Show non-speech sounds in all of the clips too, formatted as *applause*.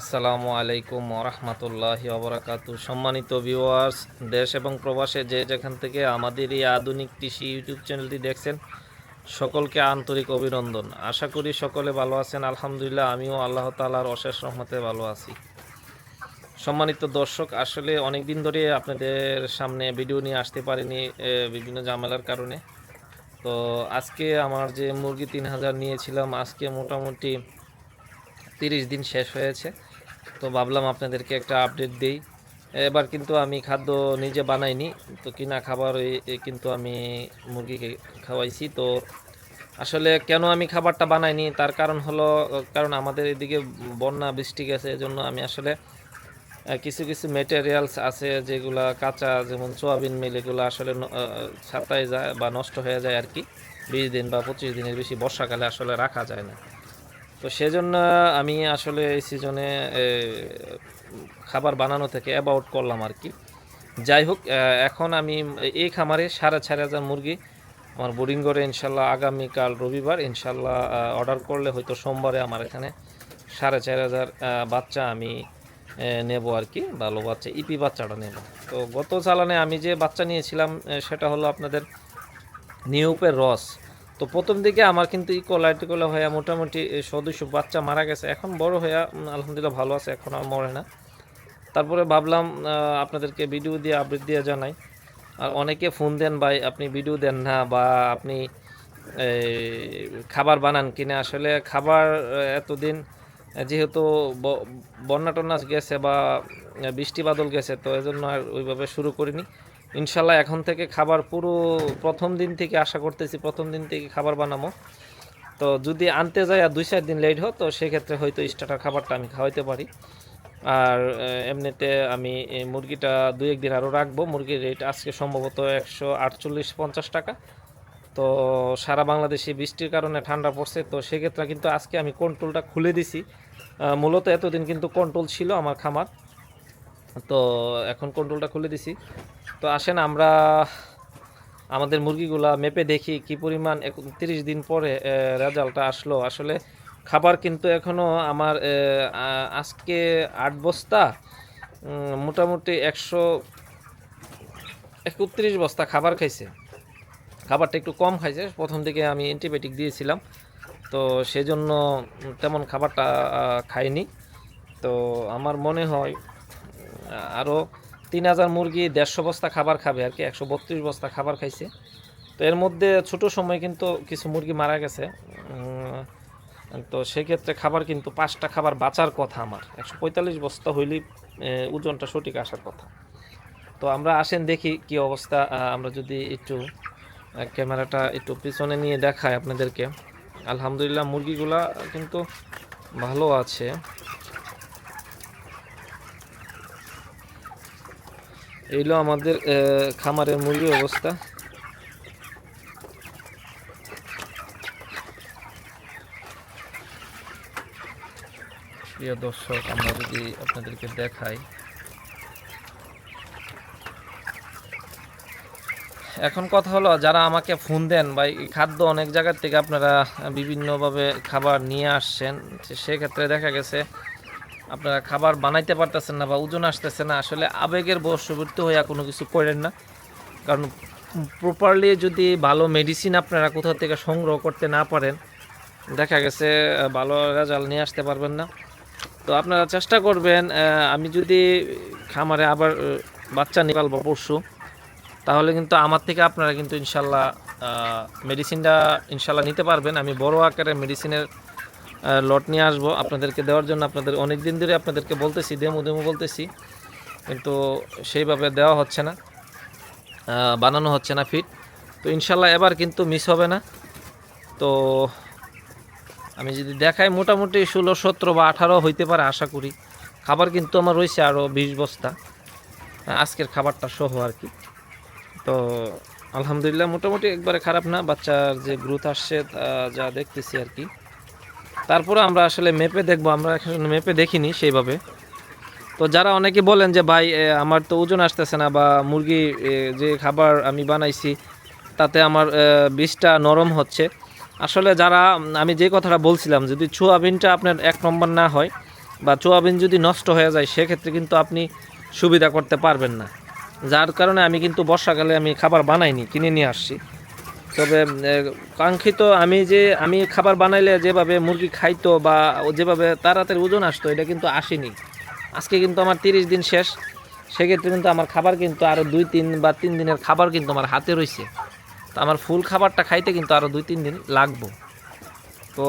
আসসালামু আলাইকুম ওরহমতুল্লাহ অবরাকাতু সম্মানিত ভিউয়ার্স দেশ এবং প্রবাসে যে যেখান থেকে আমাদের এই আধুনিক কৃষি ইউটিউব চ্যানেলটি দেখছেন, সকলকে আন্তরিক অভিনন্দন। আশা করি সকলে ভালো আছেন, আলহামদুলিল্লাহ, আমিও আল্লাহ তালার অশেষ রহমতে ভালো আছি। সম্মানিত দর্শক, আসলে অনেক দিন ধরে আপনাদের সামনে ভিডিও নিয়ে আসতে পারিনি বিভিন্ন ঝামেলার কারণে। তো আজকে আমার যে মুরগি তিন হাজার নিয়েছিলাম, আজকে মোটামুটি তিরিশ দিন শেষ হয়েছে। তো ভাবলাম আপনাদেরকে একটা আপডেট দিই। এবার কিন্তু আমি খাদ্য নিজে বানাইনি, তো কিনা খাবার কিন্তু আমি মুরগিকে খাওয়াইছি। তো আসলে কেন আমি খাবারটা বানাইনি? তার কারণ হলো, কারণ আমাদের এদিকে বন্যা, বৃষ্টি গেছে, এজন্য আমি আসলে কিছু কিছু মেটেরিয়ালস আছে যেগুলা কাঁচা, যেমন সোয়াবিন মিল এগুলো আসলে ছাতায় যায় বা নষ্ট হয়ে যায় আর কি। বিশ দিন বা পঁচিশ দিনের বেশি বর্ষাকালে আসলে রাখা যায় না। তো সেজন্য আমি আসলে এই সিজনে খাবার বানানো থেকে অ্যাবাউট করলাম আর কি। যাই হোক এখন আমি এই খামারে সাড়ে চার হাজার মুরগি আমার বোর্ডিং করে ইনশাল্লাহ আগামীকাল রবিবার। ইনশাল্লাহ অর্ডার করলে হয়তো সোমবারে আমার এখানে সাড়ে চার হাজার বাচ্চা আমি নেব আর কি, ভালো বাচ্চা ইপি বাচ্চাটা নেব। তো গত চালানে আমি যে বাচ্চা নিয়েছিলাম সেটা হলো আপনাদের নিউপের রস। তো প্রথম দিকে আমার কিন্তু ইকোলাইটিকোলা হয়ে মোটামুটি সদস্য বাচ্চা মারা গেছে। এখন বড় হয়ে আলহামদুলিল্লাহ ভালো আছে, এখন আর মরে না। তারপরে ভাবলাম আপনাদেরকে ভিডিও দিয়ে আপডেট দিয়ে জানাই। আর অনেকে ফোন দেন, ভাই, আপনি ভিডিও দেন না বা আপনি খাবার বানান কিনা আসলে খাবার এতদিন যেহেতু ব- বন্যা টন্যা গেছে বা বৃষ্টি বাদল গেছে, তো এজন্য আর ওইভাবে শুরু করিনি। ইনশাল্লাহ এখন থেকে খাবার পুরো প্রথম দিন থেকে আশা করতেছি প্রথম দিন থেকে খাবার বানাবো তো যদি আনতে যাই আর দুই চার দিন লেট হয় তো সেক্ষেত্রে হয়তো স্টার্টার খাবারটা আমি খাওয়াইতে পারি। আর এমনিতে আমি মুরগিটা দুই একদিন আরও রাখব। মুরগির রেট আজকে সম্ভবত একশো আটচল্লিশ পঞ্চাশ টাকা। তো সারা বাংলাদেশে বৃষ্টির কারণে ঠান্ডা পড়ছে, তো সেক্ষেত্রে কিন্তু আজকে আমি কন্ট্রোলটা খুলে দিছি। মূলত এতদিন কিন্তু কন্ট্রোল ছিল আমার খামার। তো এখন কন্ট্রোলটা খুলে দিছি। তো আসেন আমরা আমাদের মুরগিগুলা মেপে দেখি কি পরিমাণ তিরিশ দিন পরে রেজাল্টটা আসলো। আসলে খাবার কিন্তু এখনও আমার আজকে আট বস্তা মোটামুটি একশো একত্রিশ বস্তা খাবার খাইছে। খাবারটা একটু কম খাইছে। প্রথম দিকে আমি অ্যান্টিবায়োটিক দিয়েছিলাম। তো সেজন্য তেমন খাবারটা খাইনি। তো আমার মনে হয় আরও তিন হাজার মুরগি দেড়শো বস্তা খাবার খাবে আর কি, একশো বত্রিশ বস্তা খাবার খাইছে। তো এর মধ্যে ছোট সময় কিন্তু কিছু মুরগি মারা গেছে। তো সেক্ষেত্রে খাবার কিন্তু পাঁচটা খাবার বাঁচার কথা আমার। একশো পঁয়তাল্লিশ বস্তা হইলেই ওজনটা সঠিক আসার কথা। তো আমরা আসেন দেখি কি অবস্থা। আমরা যদি একটু ক্যামেরাটা একটু পিছনে নিয়ে দেখাই আপনাদেরকে। আলহামদুলিল্লাহ মুরগিগুলা কিন্তু ভালো আছে। এইলো আমাদের খামারের মুরগির অবস্থা। প্রিয় দর্শক, আমরা যদি আপনাদেরকে দেখাই। এখন কথা হলো, যারা আমাকে ফোন দেন বা এই খাদ্য অনেক জায়গার থেকে আপনারা বিভিন্নভাবে খাবার নিয়ে আসছেন সেক্ষেত্রে দেখা গেছে আপনারা খাবার বানাইতে পারতেছেন না বা ওজন আসতেছে না, আসলে আবেগের বশবর্তী হইয়া কোনো কিছু করেন না। কারণ প্রপারলি যদি ভালো মেডিসিন আপনারা কোথাও থেকে সংগ্রহ করতে না পারেন, দেখা গেছে ভালো রেজাল্ট নিয়ে আসতে পারবেন না। তো আপনারা চেষ্টা করবেন আমি যদি খামারে আবার বাচ্চা নিকাল বা পরশু, তাহলে কিন্তু আমার থেকে আপনারা কিন্তু ইনশাল্লাহ মেডিসিনটা ইনশাল্লাহ নিতে পারবেন। আমি বড় আকারের মেডিসিনের লট নিয়ে আসব আপনাদেরকে দেওয়ার জন্য। আপনাদের অনেক দিন ধরে আপনাদেরকে বলতেছি দেমু দেমু বলতেছি, কিন্তু সেইভাবে দেওয়া হচ্ছে না বানানো হচ্ছে না ফিট। তো ইনশাল্লাহ এবার কিন্তু মিস হবে না। তো আমি যদি দেখাই, মোটামুটি ষোলো, সতেরো বা আঠারো হইতে পারে আশা করি। খাবার কিন্তু আমার রয়েছে আরও বিশ বস্তা। আজকের খাবারটা সহ আর কি। তো আলহামদুলিল্লাহ মোটামুটি একবারে খারাপ না, বাচ্চার যে গ্রোথ আসছে যা দেখতেছি আর কি। তারপরে আমরা আসলে মেপে দেখব, আমরা এখন মেপে দেখিনি সেইভাবে। তো যারা অনেকে বলেন যে, ভাই আমার তো ওজন আসতেছে না বা মুরগি যে খাবার আমি বানাইছি, তাতে আমার বিষটা নরম হচ্ছে। আসলে যারা, আমি যে কথাটা বলছিলাম, যদি সোয়াবিনটা আপনার এক নম্বর না হয় বা সোয়াবিন যদি নষ্ট হয়ে যায়, সেক্ষেত্রে কিন্তু আপনি সুবিধা করতে পারবেন না। যার কারণে আমি কিন্তু বর্ষাকালে আমি খাবার বানাইনি, কিনে নিয়ে আসছি। তবে কাঙ্ক্ষিত আমি যে, আমি খাবার বানাইলে যেভাবে মুরগি খাইতো বা যেভাবে তাড়াতাড়ি ওজন আসতো, এটা কিন্তু আসেনি। আজকে কিন্তু আমার তিরিশ দিন শেষ। সেক্ষেত্রে কিন্তু আমার খাবার কিন্তু আরও দুই তিন বা তিন দিনের খাবার কিন্তু আমার হাতে রয়েছে তো আমার ফুল খাবারটা খাইতে কিন্তু আরও দুই তিন দিন লাগবো। তো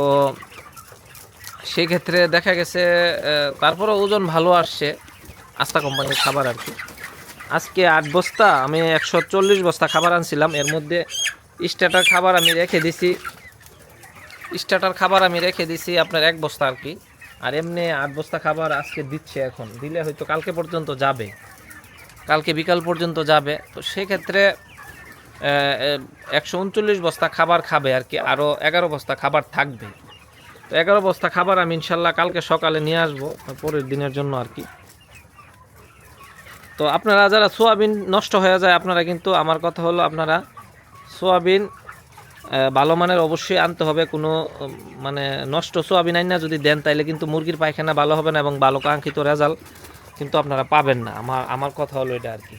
সেক্ষেত্রে দেখা গেছে তারপরে ওজন ভালো আসছে আস্থা কোম্পানির খাবার আর কি। আজকে আট বস্তা, আমি একশো চল্লিশ বস্তা খাবার আনছিলাম। এর মধ্যে স্টার্টার খাবার আমি রেখে দিছি। স্টার্টার খাবার আমি রেখে দিছি আপনার এক বস্তা আর কি। আর এমনি আট বস্তা খাবার আজকে দিচ্ছে এখন। দিলে হয়তো কালকে পর্যন্ত যাবে। কালকে বিকাল পর্যন্ত যাবে। তো সেক্ষেত্রে একশো উনচল্লিশ বস্তা খাবার খাবে আর কি। আরও এগারো বস্তা খাবার থাকবে। তো এগারো বস্তা খাবার আমি ইনশাল্লাহ কালকে সকালে নিয়ে আসব, পরের দিনের জন্য আর কি। তো আপনারা যারা সোয়াবিন নষ্ট হয়ে যায়, আপনারা কিন্তু, আমার কথা হলো আপনারা সোয়াবিন ভালো মানের অবশ্যই আনতে হবে, কোনো মানে নষ্ট সোয়াবিন আইন না, যদি দেন তাইলে কিন্তু মুরগির পায়খানা ভালো হবে না এবং ভালো কাঙ্ক্ষিত রেজাল্ট কিন্তু আপনারা পাবেন না। আমার আমার কথা হলো এটা আর কি।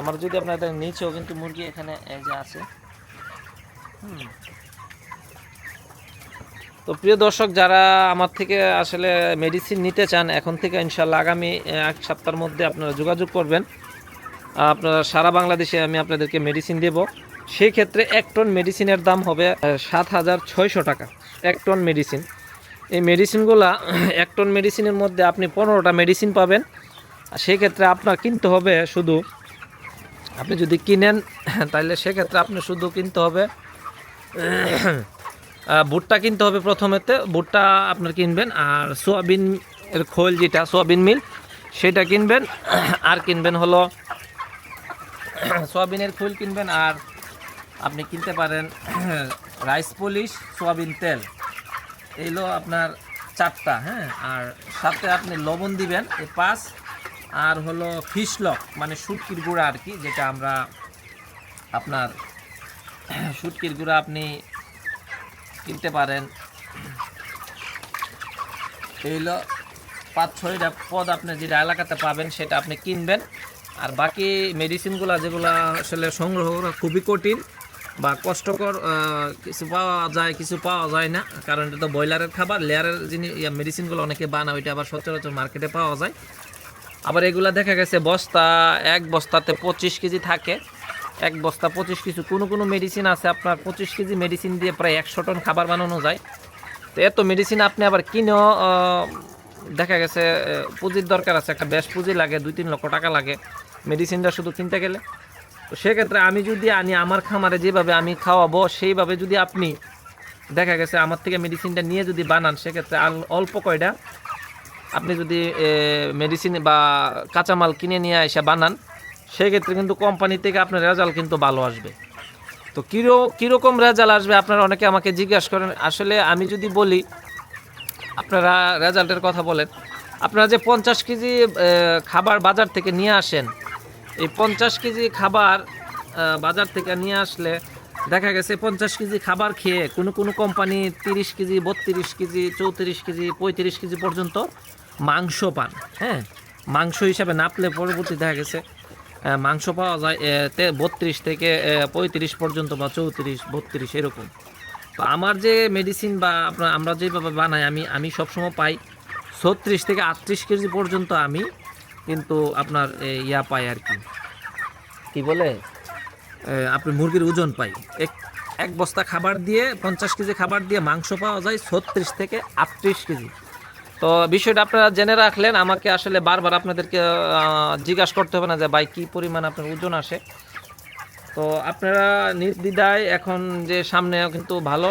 আমার যদি আপনাদের নিচেও কিন্তু মুরগি এখানে, এই যে আছে। তো প্রিয় দর্শক, যারা আমার থেকে আসলে মেডিসিন নিতে চান, এখন থেকে ইনশাল্লাহ আগামী এক সপ্তাহের মধ্যে আপনারা যোগাযোগ করবেন। আপনারা সারা বাংলাদেশে আমি আপনাদেরকে মেডিসিন দেব। সেই ক্ষেত্রে এক টন মেডিসিনের দাম হবে সাত হাজার ছয়শো টাকা। এক টন মেডিসিন এই মেডিসিনগুলা *clears throat* এক টন মেডিসিনের মধ্যে আপনি পনেরোটা মেডিসিন পাবেন। আর সেই ক্ষেত্রে আপনার কিনতে হবে শুধু, আপনি যদি কিনেন *clears throat* তাহলে সেক্ষেত্রে আপনি শুধু কিনতে হবে *clears throat* ভুট্টা কিনতে হবে প্রথমেতে। ভুট্টা আপনার কিনবেন, আর সোয়াবিন এর খোল যেটা, সোয়াবিন মিল, সেটা কিনবেন। আর কিনবেন হলো, সোয়াবিনের খোল কিনবেন, আর আপনি কিনতে পারেন *clears throat* রাইস পলিশ, সোয়াবিন তেল। এইগুলো আপনার চারটা হ্যাঁ? আর সাথে আপনি লবণ দিবেন এই পাঁচ। আর হলো ফিশ লক মানে শুটকির গুঁড়া আর কি, যেটা আমরা আপনার *clears throat* শুটকির গুঁড়া আপনি কিনতে পারেন। এইগুলো পাঁচ, ছয়টা পদ আপনি যেটা এলাকাতে পাবেন, সেটা আপনি কিনবেন। আর বাকি মেডিসিনগুলো যেগুলো আসলে সংগ্রহ করা খুবই কঠিন। বা কষ্টকর কিছু পাওয়া যায়, কিছু পাওয়া যায় না। কারণ এটা তো ব্রয়লারের খাবার, লেয়ারের জিনিস মেডিসিনগুলো অনেকে বানায়, ওইটা আবার সচরাচর মার্কেটে পাওয়া যায়। আবার এগুলা দেখা গেছে, বস্তা, এক বস্তাতে পঁচিশ কেজি থাকে। এক বস্তা পঁচিশ কেজি, কোনো কোনো মেডিসিন আছে, আপনার পঁচিশ কেজি মেডিসিন দিয়ে প্রায় একশো টন খাবার বানানো যায়। তো এত মেডিসিন আপনি আবার কিনেও দেখা গেছে পুঁজির দরকার আছে। একটা বেশ পুঁজি লাগে, দুই, তিন লক্ষ টাকা লাগে। মেডিসিনটা শুধু কিনতে গেলে। তো সেক্ষেত্রে আমি যদি আনি, আমার খামারে যেভাবে আমি খাওয়াবো, সেইভাবে যদি আপনি দেখা গেছে আমার থেকে মেডিসিনটা নিয়ে যদি বানান, সেক্ষেত্রে অল্প কয়টা আপনি যদি মেডিসিন বা কাঁচামাল কিনে নিয়ে এসে বানান, সেক্ষেত্রে কিন্তু কোম্পানি থেকে আপনার রেজাল্ট কিন্তু ভালো আসবে। তো কিরো, কীরকম রেজাল্ট আসবে আপনারা অনেকে আমাকে জিজ্ঞাসা করেন। আসলে আমি যদি বলি, আপনারা রেজাল্টের কথা বলেন, আপনারা যে পঞ্চাশ কেজি খাবার বাজার থেকে নিয়ে আসেন এই পঞ্চাশ কেজি খাবার বাজার থেকে নিয়ে আসলে দেখা গেছে পঞ্চাশ কেজি খাবার খেয়ে কোনো কোনো কোম্পানি তিরিশ কেজি, বত্রিশ কেজি, চৌত্রিশ কেজি, পঁয়ত্রিশ কেজি পর্যন্ত মাংস পান হ্যাঁ? মাংস হিসাবে নাপলে পরবর্তী দেখা গেছে মাংস পাওয়া যায় বত্রিশ থেকে পঁয়ত্রিশ পর্যন্ত বা চৌত্রিশ, বত্রিশ এরকম। তো আমার যে মেডিসিন বা আমরা যেভাবে বানাই, আমি আমি সবসময় পাই ছত্রিশ থেকে আটত্রিশ কেজি পর্যন্ত আমি কিন্তু আপনার ইয়া পাই আর কি। কি বলে? আপনি মুরগির ওজন পাই। এক এক বস্তা খাবার দিয়ে পঞ্চাশ কেজি খাবার দিয়ে মাংস পাওয়া যায় ছত্রিশ থেকে আটত্রিশ কেজি। তো বিষয়টা আপনারা জেনে রাখলেন। আমাকে আসলে বারবার আপনাদেরকে জিজ্ঞাসা করতে হবে না যে ভাই কী পরিমাণ আপনার ওজন আসে। তো আপনারা নির্দ্বিধায় এখন যে সামনে কিন্তু ভালো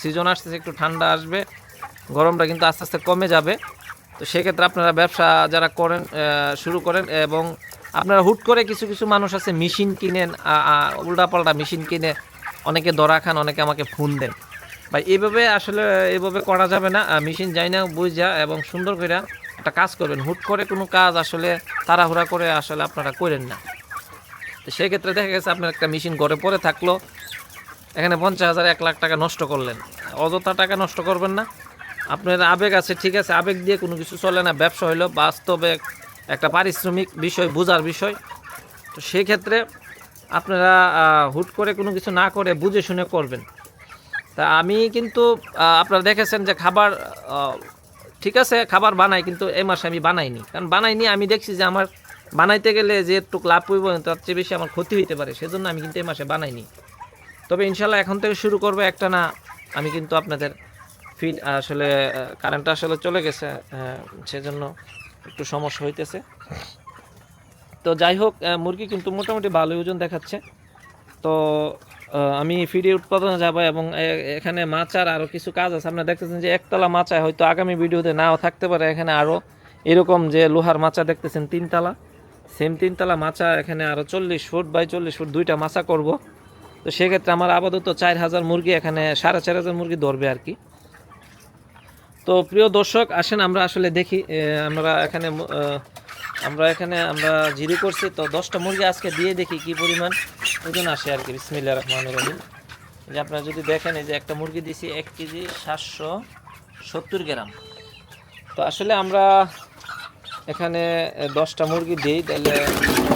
সিজন আসতেছে একটু ঠান্ডা আসবে গরমটা কিন্তু আস্তে আস্তে কমে যাবে। তো সেক্ষেত্রে আপনারা ব্যবসা যারা করেন শুরু করেন এবং আপনারা হুট করে কিছু কিছু মানুষ আছে, মেশিন কিনেন উল্টাপাল্টা মেশিন কিনে অনেকে দরা খান, অনেকে আমাকে ফোন দেন। ভাই এইভাবে আসলে এইভাবে করা যাবে না। মেশিন যাই না, বুঝা এবং সুন্দর করে একটা কাজ করবেন। হুট করে কোনো কাজ আসলে তাড়াহুড়া করে আসলে আপনারা করেন না। তো সেক্ষেত্রে দেখা গেছে আপনার একটা মেশিন ঘরে পড়ে থাকল, এখানে পঞ্চাশ হাজার, এক লাখ টাকা নষ্ট করলেন। অযথা টাকা নষ্ট করবেন না। আপনার আবেগ আছে, ঠিক আছে? আবেগ দিয়ে কোনো কিছু চলে না। ব্যবসা হইল বাস্তবে একটা পারিশ্রমিক বিষয়, বোঝার বিষয়। তো সেক্ষেত্রে আপনারা হুট করে কোনো কিছু না করে বুঝে শুনে করবেন। তা আমি কিন্তু আপনারা দেখেছেন যে খাবার ঠিক আছে, খাবার বানাই, কিন্তু এই মাসে আমি বানাইনি। কারণ বানাইনি, আমি দেখছি যে আমার বানাইতে গেলে যে একটু লাভ হইব, তার চেয়ে বেশি আমার ক্ষতি হইতে পারে। সেজন্য আমি কিন্তু এই মাসে বানাইনি। তবে ইনশাল্লাহ এখন থেকে শুরু করব একটা না, আমি কিন্তু আপনাদের ফিড আসলে কারেন্টটা আসলে চলে গেছে সেজন্য একটু সমস্যা হইতেছে। তো যাই হোক মুরগি কিন্তু মোটামুটি ভালো ওজন দেখাচ্ছে। তো আমি ফিডে উৎপাদনে যাব এবং এখানে মাচার আরও কিছু কাজ আছে। আপনারা দেখতেছেন যে একতলা মাচায় হয়তো আগামী ভিডিওতে নাও থাকতে পারে। এখানে আরও এরকম যে লোহার মাচা দেখতেছেন, তিনতলা। সেম তিনতলা মাচা, এখানে আরও চল্লিশ ফুট বাই চল্লিশ ফুট দুইটা মাচা করব। তো সেক্ষেত্রে আমার আপাতত চার হাজার মুরগি এখানে, সাড়ে চার হাজার মুরগি ধরবে আর কি। তো প্রিয় দর্শক, আসেন আমরা আসলে দেখি আমরা এখানে আমরা এখানে আমরা জিরো করছি, তো দশটা মুরগি আজকে দিয়ে দেখি কি পরিমাণ ওজন আসে আর কি বিসমিল্লা রহমান রহিম। যে আপনারা যদি দেখেন, এই যে একটা মুরগি দিছি এক কেজি সাতশো সত্তর গ্রাম। তো আসলে আমরা এখানে দশটা মুরগি দিই, তাহলে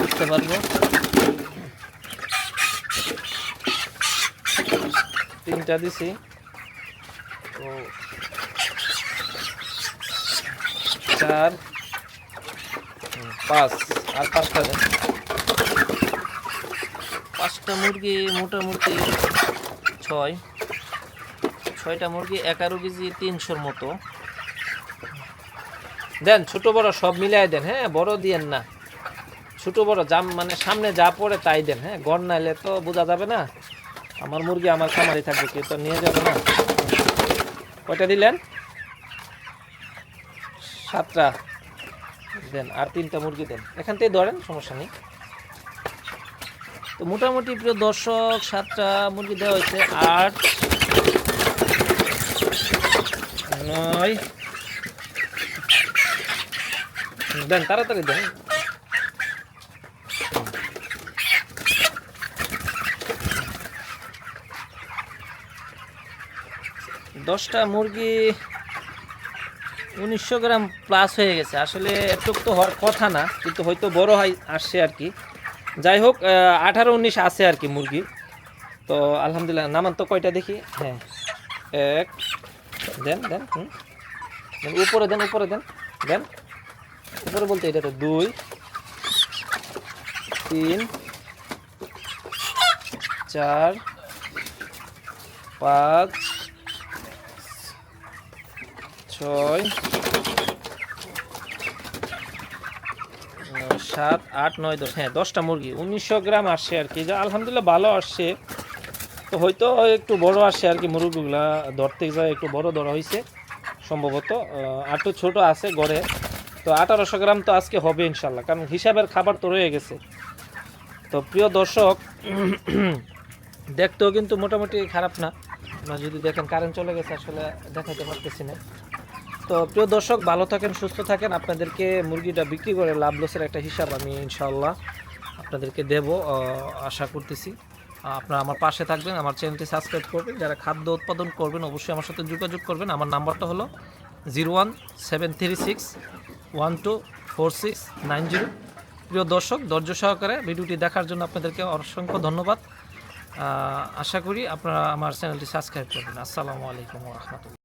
বুঝতে পারব। তিনটা দিছি। তো চার, পাঁচ, আর পাঁচটা পাঁচটা মুরগি মোটামুটি ছয়। ছয়টা মুরগি, এগারো কেজি তিনশোর মতো। দেন, ছোট বড় সব মিলাই দেন হ্যাঁ বড় দিয়েন না। ছোট বড় জাম মানে সামনে যা পড়ে তাই দেন হ্যাঁ গড় নাইলে তো বোঝা যাবে না। আমার মুরগি আমার খামারি থাকবে, কেউ তো নিয়ে যাবে না। কয়টা দিলেন? সাতটা দেন আর তিনটা মুরগি দেন। এখান থেকে ধরেন, সমস্যা নেই। তো মোটামুটি প্রিয় দর্শক, সাতটা মুরগি দেওয়া হয়েছে, আট, নয়, দেন, তাড়াতাড়ি দেন। দশটা মুরগি উনিশশো গ্রাম প্লাস হয়ে গেছে। আসলে এটুক তো হওয়ার কথা না কিন্তু হয়তো বড় হয় আসছে আর কি। যাই হোক আঠারো উনিশ আছে আর কি মুরগি। তো আলহামদুলিল্লাহ নামান তো কয়টা দেখি? হ্যাঁ এক দেন দেন হুম। দেন, উপরে দেন উপরে দেন দেন। উপরে বলতে এটা তো দুই তিন চার পাঁচ ছয় সাত, আট, নয়, দশ হ্যাঁ দশটা মুরগি। উনিশশো গ্রাম আসছে আর কি। যা আলহামদুলিল্লাহ ভালো আসছে। তো হয়তো একটু বড় আসছে আর কি মুরগিগুলা। ধরতে যায় একটু বড় ধরা হয়েছে, সম্ভবত। আটু ছোট আছে গড়ে। তো আঠারোশো গ্রাম তো আজকে হবে ইনশাল্লাহ কারণ হিসাবের খাবার তো রয়ে গেছে। তো প্রিয় দর্শক, *clears throat* দেখতেও কিন্তু মোটামুটি খারাপ না। যদি দেখেন কারেন্ট চলে গেছে, আসলে দেখাতে পারতেছি না। তো প্রিয় দর্শক, ভালো থাকেন, সুস্থ থাকেন। আপনাদেরকে মুরগিটা বিক্রি করে লাভ লসের একটা হিসাব আমি ইনশাল্লাহ আপনাদেরকে দেব আশা করতেছি। আপনারা আমার পাশে থাকবেন, আমার চ্যানেলটি সাবস্ক্রাইব করবেন। যারা খাদ্য উৎপাদন করবেন, অবশ্যই আমার সাথে যোগাযোগ করবেন। আমার নাম্বারটা হলো zero one seven three six one two four six nine zero. প্রিয় দর্শক, ধৈর্য সহকারে ভিডিওটি দেখার জন্য আপনাদেরকে অসংখ্য ধন্যবাদ। আশা করি আপনারা আমার চ্যানেলটি সাবস্ক্রাইব করবেন। আসসালামু আলাইকুম রহমতুল্লাহ।